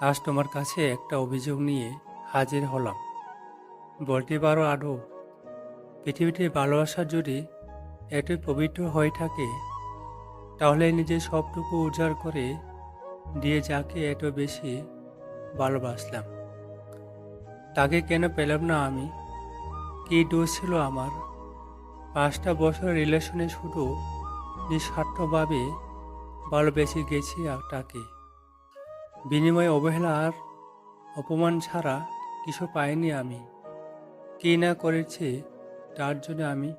আজ তোমার কাছে একটা অভিযোগ নিয়ে হাজির হলাম। বলতে পারো আরও পৃথিবীতে ভালোবাসা যদি এতই পবিত্র হয়ে থাকে, তাহলে নিজের সবটুকু উজাড় করে দিয়ে যাকে এত বেশি ভালোবাসলাম, তাকে কেন পেলাম না আমি? কী দোষ ছিল আমার? পাঁচটা বছর রিলেশনে শুধু নিঃস্বার্থভাবে ভালোবেসে গেছি আর তাকে। বিনিময়ে অবহেলা আর অপমান ছাড়া কিছু পাইনি আমি। কি না করেছে, তার জন্য আমি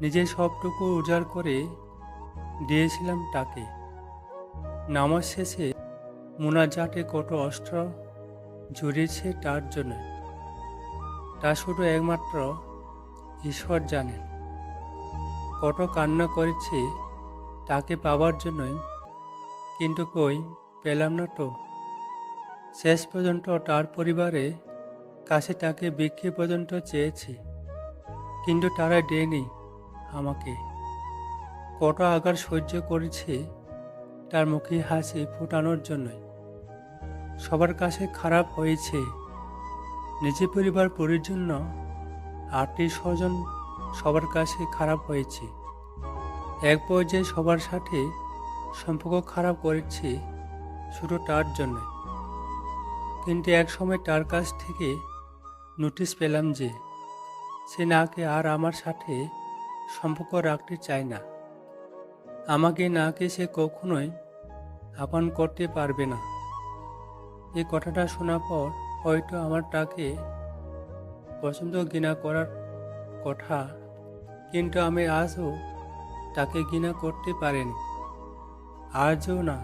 নিজের সবটুকু উজাড় করে দিয়েছিলাম তাকে। নামাজ শেষে মোনাজাটে কত অস্ত্র জুড়েছে তার জন্য। তা শুধু একমাত্র ঈশ্বর জানেন। কত কান্না করেছে তাকে পাওয়ার জন্যই। কিন্তু কই পেলাম না তো। শেষ পর্যন্ত তার পরিবারে কাছে তাকে বিক্রি পর্যন্ত চেয়েছি, কিন্তু তারা দেয়নি আমাকে। কত আঘাত সহ্য করেছে তার মুখে হাসি ফোটানোর জন্যই সবার কাছে খারাপ হয়েছে। নিজের পরিবার পরিজন্য আত্মীয় স্বজন সবার কাছে খারাপ হয়েছে। এক পর্যায়ে সবার সাথে সম্পর্ক খারাপ করেছে শুধু তার জন্য। কিন্তু এক সময় তার কাছ থেকে নোটিশ পেলাম যে, সে নাকে আর আমার সাথে সম্পর্ক রাখতে চায় না। আমাকে নাকে সে কখনোই আপন করতে পারবে না। এই কথাটা শোনার পর হয়তো আমার তাকে পছন্দ ঘৃণা করার কথা, কিন্তু আমি আজও তাকে ঘৃণা করতে পারিনি। আজও না।